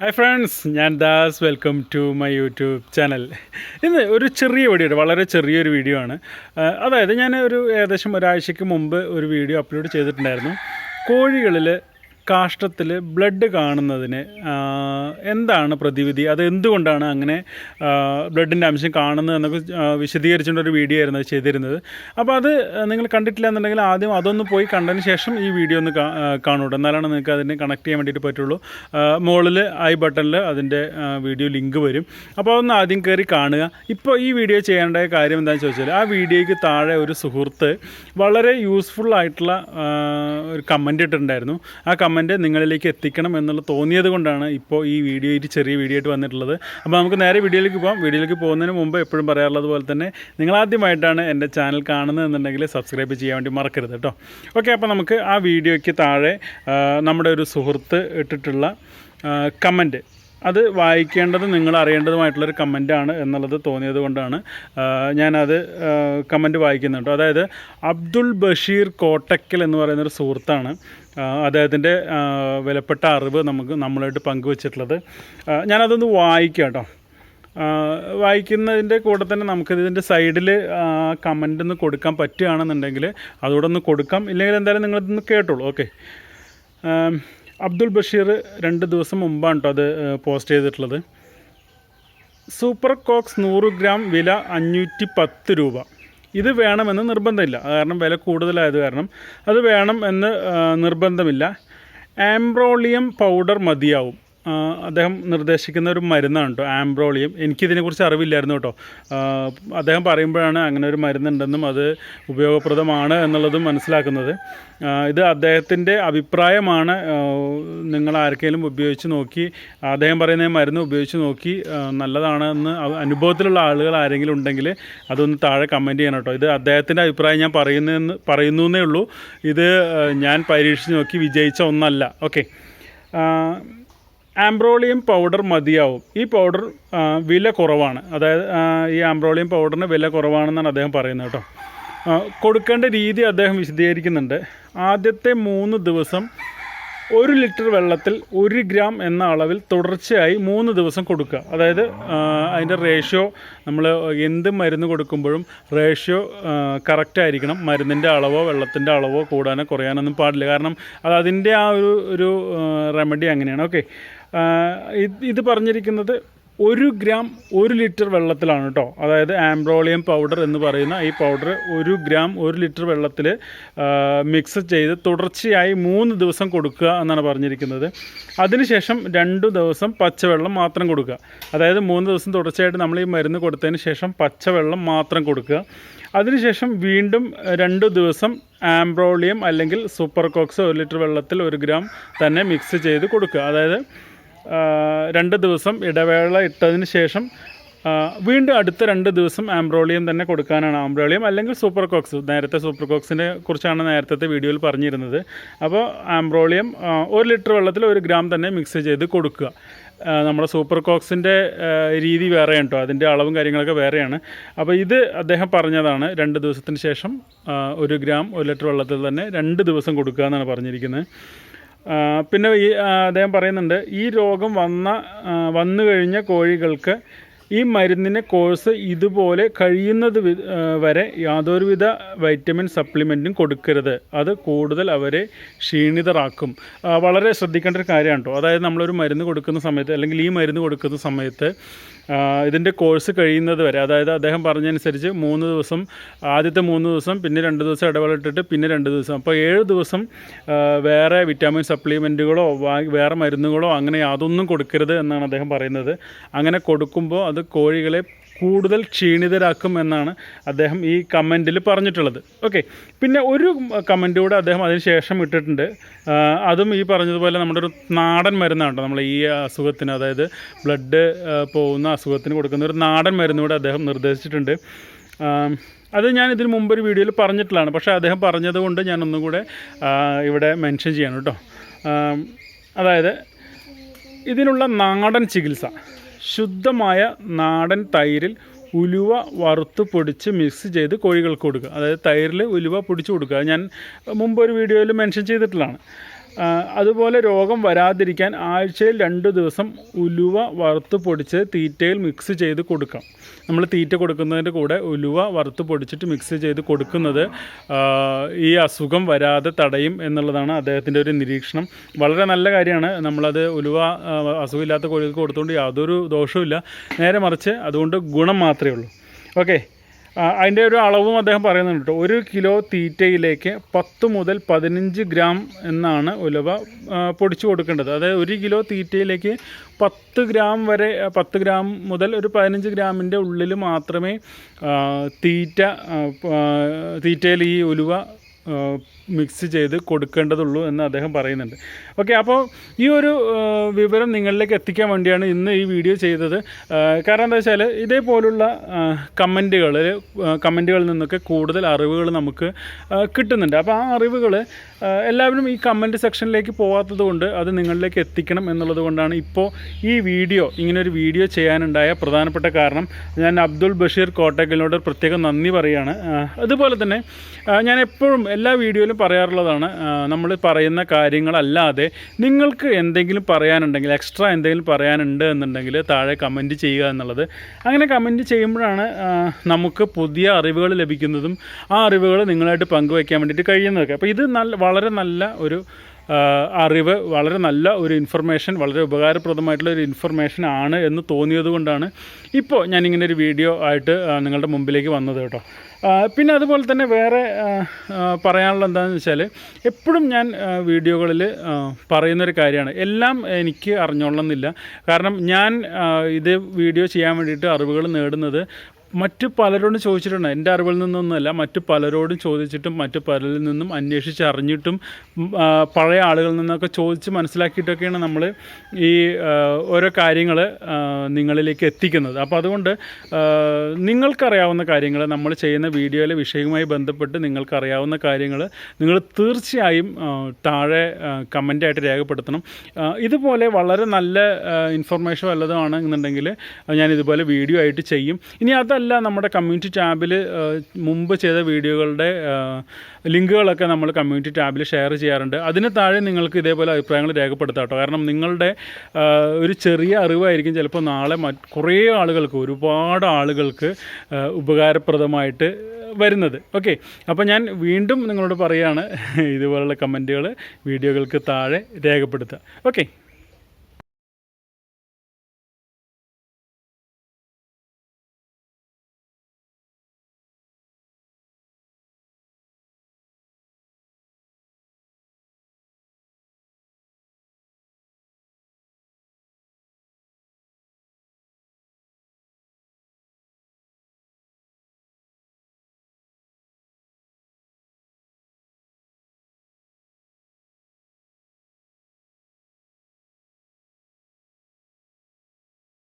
Hi friends ഞാൻ Das. Welcome to my YouTube channel ഇന്ന് ഒരു ചെറിയ വീഡിയോ വളരെ ചെറിയൊരു വീഡിയോ ആണ്. അതായത് ഞാൻ ഒരു ഏകദേശം ഒരാഴ്ചയ്ക്ക് മുമ്പ് ഒരു വീഡിയോ അപ്ലോഡ് ചെയ്തിട്ടുണ്ടായിരുന്നു. കോഴികളിൽ കാഷ്ടത്തിൽ ബ്ലഡ് കാണുന്നതിന് എന്താണ് പ്രതിവിധി? അത് എന്തുകൊണ്ടാണ് അങ്ങനെ ബ്ലഡിന്റെ അംശം കാണുന്നത് എന്നൊക്കെ വിശദീകരിച്ചുകൊണ്ടൊരു വീഡിയോ ആയിരുന്നു അത് ചെയ്തിരുന്നത്. അപ്പോൾ അത് നിങ്ങൾ കണ്ടിട്ടില്ല എന്നുണ്ടെങ്കിൽ ആദ്യം അതൊന്ന് പോയി കണ്ടതിന് ശേഷം ഈ വീഡിയോ ഒന്ന് കാണൂട്ടോ. എന്നാലാണ് നിങ്ങൾക്ക് അതിനെ കണക്ട് ചെയ്യാൻ വേണ്ടിയിട്ട് പറ്റുള്ളൂ. മുകളിൽ ഐ ബട്ടണിൽ അതിന്റെ വീഡിയോ ലിങ്ക് വരും. അപ്പോൾ അതൊന്ന് ആദ്യം കയറി കാണുക. ഇപ്പോൾ ഈ വീഡിയോ ചെയ്യേണ്ട കാര്യം എന്താണെന്ന് ചോദിച്ചാൽ ആ വീഡിയോയ്ക്ക് താഴെ ഒരു സുഹൃത്ത് വളരെ യൂസ്ഫുൾ ആയിട്ടുള്ള ഒരു കമന്റ് ഇട്ടിട്ടുണ്ടായിരുന്നു. ആ കമന്റ് നിങ്ങളിലേക്ക് എത്തിക്കണം എന്നുള്ള തോന്നിയത് കൊണ്ടാണ് ഇപ്പോൾ ഈ വീഡിയോ ഒരു ചെറിയ വീഡിയോ ആയിട്ട് വന്നിട്ടുള്ളത്. അപ്പോൾ നമുക്ക് നേരെ വീഡിയോയിലേക്ക് പോകാം വീഡിയോയിലേക്ക് പോകുന്നതിന് മുമ്പ് എപ്പോഴും പറയാറുള്ളത് പോലെ തന്നെ നിങ്ങൾ ആദ്യമായിട്ടാണ് എന്റെ ചാനൽ കാണുന്നത് എന്നുണ്ടെങ്കിൽ സബ്സ്ക്രൈബ് ചെയ്യാൻ വേണ്ടി മറക്കരുത് കേട്ടോ. ഓക്കെ അപ്പോൾ നമുക്ക് ആ വീഡിയോയ്ക്ക് താഴെ നമ്മുടെ ഒരു സുഹൃത്ത് ഇട്ടിട്ടുള്ള കമന്റ്. അത് വായിക്കേണ്ടത് നിങ്ങൾ അറിയേണ്ടതുമായിട്ടുള്ളൊരു കമന്റാണ് എന്നുള്ളത് തോന്നിയത് കൊണ്ടാണ് ഞാനത് കമന്റ് വായിക്കുന്നുണ്ട്. അതായത് അബ്ദുൾ ബഷീർ കോട്ടക്കൽ എന്ന് പറയുന്നൊരു സുഹൃത്താണ്. അദ്ദേഹത്തിന്റെ വിലപ്പെട്ട അറിവ് നമുക്ക് നമ്മളായിട്ട് പങ്കുവച്ചിട്ടുള്ളത്. ഞാനതൊന്ന് വായിക്കാം കേട്ടോ. വായിക്കുന്നതിന്റെ കൂടെ തന്നെ നമുക്കിതിന്റെ സൈഡിൽ കമന്റ് ഒന്ന് കൊടുക്കാൻ പറ്റുകയാണെന്നുണ്ടെങ്കിൽ അതുകൂടെ ഒന്ന് കൊടുക്കാം. ഇല്ലെങ്കിൽ എന്തായാലും നിങ്ങളിതൊന്ന് കേട്ടോളൂ. ഓക്കെ. അബ്ദുൾ ബഷീർ രണ്ട് ദിവസം മുമ്പാണ് കേട്ടോ അത് പോസ്റ്റ് ചെയ്തിട്ടുള്ളത്. സൂപ്പർ കോക്സ് നൂറ് ഗ്രാം വില അഞ്ഞൂറ്റി പത്ത് രൂപ. ഇത് വേണമെന്ന് നിർബന്ധമില്ല. കാരണം വില കൂടുതലായത് കാരണം. അത് വേണം എന്ന് നിർബന്ധമില്ല. ആംബ്രോളിയം പൗഡർ മതിയാവും. അദ്ദേഹം നിർദ്ദേശിക്കുന്ന ഒരു മരുന്നാണ് കേട്ടോ ആംബ്രോളിയം. എനിക്കിതിനെക്കുറിച്ച് അറിവില്ലായിരുന്നു കേട്ടോ അദ്ദേഹം പറയുമ്പോഴാണ് അങ്ങനെ ഒരു മരുന്നുണ്ടെന്നും അത് ഉപയോഗപ്രദമാണ് എന്നുള്ളതും മനസ്സിലാക്കുന്നത്. ഇത് അദ്ദേഹത്തിന്റെ അഭിപ്രായമാണ്. നിങ്ങൾ ആർക്കെങ്കിലും ഉപയോഗിച്ച് നോക്കി അദ്ദേഹം പറയുന്ന മരുന്ന് ഉപയോഗിച്ച് നോക്കി നല്ലതാണെന്ന് അനുഭവത്തിലുള്ള ആളുകൾ ആരെങ്കിലും ഉണ്ടെങ്കിൽ അതൊന്ന് താഴെ കമന്റ് ചെയ്യണം കേട്ടോ ഇത് അദ്ദേഹത്തിന്റെ അഭിപ്രായം ഞാൻ പറയുന്നതെന്ന് പറയുന്നു എന്നേ ഉള്ളൂ. ഇത് ഞാൻ പരീക്ഷിച്ച് നോക്കി വിജയിച്ച ഒന്നല്ല. ഓക്കെ. ആംബ്രോളിയം പൗഡർ മതിയാവും. ഈ പൗഡർ വില കുറവാണ്. അതായത് ഈ ആംബ്രോളിയം പൗഡറിന് വില കുറവാണെന്നാണ് അദ്ദേഹം പറയുന്നത് കേട്ടോ. കൊടുക്കേണ്ട രീതി അദ്ദേഹം വിശദീകരിക്കുന്നുണ്ട്. ആദ്യത്തെ മൂന്ന് ദിവസം ഒരു ലിറ്റർ വെള്ളത്തിൽ ഒരു ഗ്രാം എന്ന അളവിൽ തുടർച്ചയായി മൂന്ന് ദിവസം കൊടുക്കുക. അതായത് അതിന്റെ റേഷ്യോ നമ്മൾ എന്ത് മരുന്ന് കൊടുക്കുമ്പോഴും റേഷ്യോ കറക്റ്റ് ആയിരിക്കണം. മരുന്നിന്റെ അളവോ വെള്ളത്തിന്റെ അളവോ കൂടാനോ കുറയാനൊന്നും പാടില്ല. കാരണം അത് അതിന്റെ ആ ഒരു ഒരു റെമഡി അങ്ങനെയാണ്. ഓക്കെ ഇത് പറഞ്ഞിരിക്കുന്നത് ഒരു ഗ്രാം ഒരു ലിറ്റർ വെള്ളത്തിലാണ് കേട്ടോ. അതായത് ആംബ്രോളിയം പൗഡർ എന്ന് പറയുന്ന ഈ പൗഡർ ഒരു ഗ്രാം ഒരു ലിറ്റർ വെള്ളത്തിൽ മിക്സ് ചെയ്ത് തുടർച്ചയായി മൂന്ന് ദിവസം കൊടുക്കുക എന്നാണ് പറഞ്ഞിരിക്കുന്നത്. അതിനുശേഷം രണ്ട് ദിവസം പച്ചവെള്ളം മാത്രം കൊടുക്കുക. അതായത് മൂന്ന് ദിവസം തുടർച്ചയായിട്ട് നമ്മൾ ഈ മരുന്ന് കൊടുത്തതിന് ശേഷം പച്ചവെള്ളം മാത്രം കൊടുക്കുക. അതിനുശേഷം വീണ്ടും രണ്ട് ദിവസം ആംബ്രോളിയം അല്ലെങ്കിൽ സൂപ്പർ കോക്സ് ഒരു ലിറ്റർ വെള്ളത്തിൽ ഒരു ഗ്രാം തന്നെ മിക്സ് ചെയ്ത് കൊടുക്കുക. അതായത് രണ്ട് ദിവസം ഇടവേള ഇട്ടതിന് ശേഷം വീണ്ടും അടുത്ത രണ്ട് ദിവസം ആംബ്രോളിയം തന്നെ കൊടുക്കാനാണ് ആംബ്രോളിയം അല്ലെങ്കിൽ സൂപ്പർ കോക്സ് നേരത്തെ സൂപ്പർ കോക്സിനെ കുറിച്ചാണ് നേരത്തെ വീഡിയോയിൽ പറഞ്ഞിരുന്നത്. അപ്പോൾ ആംബ്രോളിയം ഒരു ലിറ്റർ വെള്ളത്തിൽ ഒരു ഗ്രാം തന്നെ മിക്സ് ചെയ്ത് കൊടുക്കുക. നമ്മുടെ സൂപ്പർ കോക്സിന്റെ രീതി വേറെയാണ് കേട്ടോ. അതിന്റെ അളവും കാര്യങ്ങളൊക്കെ വേറെയാണ്. അപ്പോൾ ഇത് അദ്ദേഹം പറഞ്ഞതാണ് രണ്ട് ദിവസത്തിന് ശേഷം ഒരു ഗ്രാം ഒരു ലിറ്റർ വെള്ളത്തിൽ തന്നെ രണ്ട് ദിവസം കൊടുക്കുക എന്നാണ് പറഞ്ഞിരിക്കുന്നത്. പിന്നെ ഈ അദ്ദേഹം പറയുന്നുണ്ട് ഈ രോഗം വന്ന വന്നു കഴിഞ്ഞ കോഴികൾക്ക് ഈ മരുന്നിന്റെ കോഴ്സ് ഇതുപോലെ കഴിയുന്നത് വരെ യാതൊരുവിധ വൈറ്റമിൻ സപ്ലിമെന്റും കൊടുക്കരുത്. അത് കൂടുതൽ അവരെ ക്ഷീണിതരാക്കും. വളരെ ശ്രദ്ധിക്കേണ്ട ഒരു കാര്യമാണ് കേട്ടോ അതായത് നമ്മളൊരു മരുന്ന് കൊടുക്കുന്ന സമയത്ത് അല്ലെങ്കിൽ ഈ മരുന്ന് കൊടുക്കുന്ന സമയത്ത് ഇതിന്റെ കോഴ്സ് കഴിയുന്നത് വരെ അതായത് അദ്ദേഹം പറഞ്ഞനുസരിച്ച് മൂന്ന് ദിവസം ആദ്യത്തെ മൂന്ന് ദിവസം പിന്നെ രണ്ട് ദിവസം ഇടവേളിട്ടിട്ട് പിന്നെ രണ്ട് ദിവസം. അപ്പോൾ ഏഴ് ദിവസം വേറെ വിറ്റാമിൻ സപ്ലിമെന്റുകളോ വേറെ മരുന്നുകളോ അങ്ങനെ യാതൊന്നും കൊടുക്കരുത് എന്നാണ് അദ്ദേഹം പറയുന്നത്. അങ്ങനെ കൊടുക്കുമ്പോൾ അത് കോഴികളെ കൂടുതൽ ക്ഷീണിതരാക്കും എന്നാണ് അദ്ദേഹം ഈ കമന്റിൽ പറഞ്ഞിട്ടുള്ളത്. ഓക്കെ പിന്നെ ഒരു കമന്റ് കൂടെ അദ്ദേഹം അതിന് ശേഷം ഇട്ടിട്ടുണ്ട്. അതും ഈ പറഞ്ഞതുപോലെ നമ്മുടെ ഒരു നാടൻ മരുന്നാണ് നമ്മൾ ഈ അസുഖത്തിന് അതായത് ബ്ലഡ് പോകുന്ന അസുഖത്തിന് കൊടുക്കുന്ന ഒരു നാടൻ മരുന്ന് കൂടെ അദ്ദേഹം നിർദ്ദേശിച്ചിട്ടുണ്ട്. അത് ഞാൻ ഇതിന് മുമ്പ് ഒരു വീഡിയോയിൽ പറഞ്ഞിട്ടുള്ളതാണ്. പക്ഷേ അദ്ദേഹം പറഞ്ഞതുകൊണ്ട് ഞാൻ ഒന്നും കൂടെ ഇവിടെ മെൻഷൻ ചെയ്യണം കേട്ടോ. അതായത് ഇതിനുള്ള നാടൻ ചികിത്സ. ശുദ്ധമായ നാടൻ തൈരിൽ ഉലുവ വറുത്ത് പൊടിച്ച് മിക്സ് ചെയ്ത് കോഴികൾക്ക് കൊടുക്കുക. അതായത് തൈരിൽ ഉലുവ പൊടിച്ച് കൊടുക്കുക. ഞാൻ മുമ്പ് ഒരു വീഡിയോയിൽ മെൻഷൻ ചെയ്തിട്ടുള്ളതാണ്. അതുപോലെ രോഗം വരാതിരിക്കാൻ ആഴ്ചയിൽ രണ്ട് ദിവസം ഉലുവ വറുത്ത് പൊടിച്ച് തീറ്റയിൽ മിക്സ് ചെയ്ത് കൊടുക്കാം. നമ്മൾ തീറ്റ കൊടുക്കുന്നതിന്റെ കൂടെ ഉലുവ വറുത്ത് പൊടിച്ചിട്ട് മിക്സ് ചെയ്ത് കൊടുക്കുന്നത് ഈ അസുഖം വരാതെ തടയും എന്നുള്ളതാണ് അദ്ദേഹത്തിന്റെ ഒരു നിരീക്ഷണം. വളരെ നല്ല കാര്യമാണ്. നമ്മളത് ഉലുവ അസുഖമില്ലാത്ത കോഴികൾക്ക് കൊടുത്തുകൊണ്ട് യാതൊരു ദോഷവുമില്ല. നേരെ മറിച്ച് അതുകൊണ്ട് ഗുണം മാത്രമേ ഉള്ളൂ. ഓക്കെ. അതിന്റെ ഒരു അളവും അദ്ദേഹം പറയുന്നുണ്ട് കേട്ടോ. ഒരു കിലോ തീറ്റയിലേക്ക് പത്ത് മുതൽ പതിനഞ്ച് ഗ്രാം എന്നാണ് ഉലവ പൊടിച്ചു കൊടുക്കേണ്ടത്. അതായത് ഒരു കിലോ തീറ്റയിലേക്ക് പത്ത് ഗ്രാം വരെ പത്ത് ഗ്രാം മുതൽ ഒരു പതിനഞ്ച് ഗ്രാമിന്റെ ഉള്ളിൽ മാത്രമേ തീറ്റ തീറ്റയിൽ ഈ ഉലുവ മിക്സ് ചെയ്ത് കൊടുക്കേണ്ടതുള്ളൂ എന്ന് അദ്ദേഹം പറയുന്നുണ്ട്. ഓക്കെ അപ്പോൾ ഈ ഒരു വിവരം നിങ്ങളിലേക്ക് എത്തിക്കാൻ വേണ്ടിയാണ് ഇന്ന് ഈ വീഡിയോ ചെയ്തത്. കാരണം എന്താ വെച്ചാൽ ഇതേപോലുള്ള കമന്റുകൾ കമന്റുകളിൽ നിന്നൊക്കെ കൂടുതൽ അറിവുകൾ നമുക്ക് കിട്ടുന്നുണ്ട്. അപ്പോൾ ആ അറിവുകൾ എല്ലാവരും ഈ കമന്റ് സെക്ഷനിലേക്ക് പോകാത്തത് കൊണ്ട് അത് നിങ്ങളിലേക്ക് എത്തിക്കണം എന്നുള്ളത് കൊണ്ടാണ് ഇപ്പോൾ ഈ വീഡിയോ ഇങ്ങനൊരു വീഡിയോ ചെയ്യാനുണ്ടായ പ്രധാനപ്പെട്ട കാരണം ഞാൻ അബ്ദുൾ ബഷീർ കോട്ടക്കലിനോട് പ്രത്യേകം നന്ദി പറയുകയാണ് അതുപോലെ തന്നെ ഞാൻ എപ്പോഴും എല്ലാ വീഡിയോയിലും പറയാറുള്ളതാണ് നമ്മൾ പറയുന്ന കാര്യങ്ങളല്ലാതെ നിങ്ങൾക്ക് എന്തെങ്കിലും പറയാനുണ്ടെങ്കിൽ എക്സ്ട്രാ എന്തെങ്കിലും പറയാനുണ്ട് എന്നുണ്ടെങ്കിൽ താഴെ കമന്റ് ചെയ്യുക എന്നുള്ളത്. അങ്ങനെ കമന്റ് ചെയ്യുമ്പോഴാണ് നമുക്ക് പുതിയ അറിവുകൾ ലഭിക്കുന്നതും ആ അറിവുകൾ നിങ്ങളായിട്ട് പങ്കുവയ്ക്കാൻ വേണ്ടിയിട്ട് കഴിയുന്നതൊക്കെ. അപ്പോൾ ഇത് നല്ല വളരെ നല്ല ഒരു അറിവ് വളരെ നല്ല ഒരു ഇൻഫർമേഷൻ വളരെ ഉപകാരപ്രദമായിട്ടുള്ള ഒരു ഇൻഫർമേഷൻ ആണ് എന്ന് തോന്നിയത് കൊണ്ടാണ് ഇപ്പോൾ ഞാനിങ്ങനെ ഒരു വീഡിയോ ആയിട്ട് നിങ്ങളുടെ മുമ്പിലേക്ക് വന്നത് കേട്ടോ. പിന്നെ അതുപോലെ തന്നെ വേറെ പറയാനുള്ള എന്താണെന്ന് വെച്ചാൽ എപ്പോഴും ഞാൻ വീഡിയോകളിൽ പറയുന്നൊരു കാര്യമാണ്. എല്ലാം എനിക്ക് അറിഞ്ഞോളണമെന്നില്ല. കാരണം ഞാൻ ഇത് വീഡിയോ ചെയ്യാൻ വേണ്ടിയിട്ട് അറിവുകൾ നേടുന്നത് മറ്റു പലരോടും ചോദിച്ചിട്ടുണ്ട്. എന്റെ അറിവിൽ നിന്നൊന്നുമല്ല. മറ്റു പലരോടും ചോദിച്ചിട്ടും മറ്റു പലരിൽ നിന്നും അന്വേഷിച്ച് അറിഞ്ഞിട്ടും പഴയ ആളുകളിൽ നിന്നൊക്കെ ചോദിച്ച് മനസ്സിലാക്കിയിട്ടൊക്കെയാണ് നമ്മൾ ഈ ഓരോ കാര്യങ്ങൾ നിങ്ങളിലേക്ക് എത്തിക്കുന്നത്. അപ്പോൾ അതുകൊണ്ട് നിങ്ങൾക്കറിയാവുന്ന കാര്യങ്ങൾ നമ്മൾ ചെയ്യുന്ന വീഡിയോയിലെ വിഷയവുമായി ബന്ധപ്പെട്ട് നിങ്ങൾക്കറിയാവുന്ന കാര്യങ്ങൾ നിങ്ങൾ തീർച്ചയായും താഴെ കമന്റായിട്ട് രേഖപ്പെടുത്തണം. ഇതുപോലെ വളരെ നല്ല ഇൻഫർമേഷൻ വല്ലതുമാണെന്നുണ്ടെങ്കിൽ ഞാൻ ഇതുപോലെ വീഡിയോ ആയിട്ട് ചെയ്യും. ഇനി അതല്ല നമ്മുടെ കമ്മ്യൂണിറ്റി ടാബിൽ മുമ്പ് ചെയ്ത വീഡിയോകളുടെ ലിങ്കുകളൊക്കെ നമ്മൾ കമ്മ്യൂണിറ്റി ടാബിൽ ഷെയർ ചെയ്യാറുണ്ട്. അതിന് താഴെ നിങ്ങൾക്ക് ഇതേപോലെ അഭിപ്രായങ്ങൾ രേഖപ്പെടുത്താം കേട്ടോ കാരണം നിങ്ങളുടെ ഒരു ചെറിയ അറിവായിരിക്കും ചിലപ്പോൾ നാളെ കുറേ ആളുകൾക്ക് ഒരുപാട് ആളുകൾക്ക് ഉപകാരപ്രദമായിട്ട് വരുന്നത്. ഓക്കെ. അപ്പോൾ ഞാൻ വീണ്ടും നിങ്ങളോട് പറയുകയാണ് ഇതുപോലുള്ള കമന്റുകൾ വീഡിയോകൾക്ക് താഴെ രേഖപ്പെടുത്തുക. ഓക്കെ.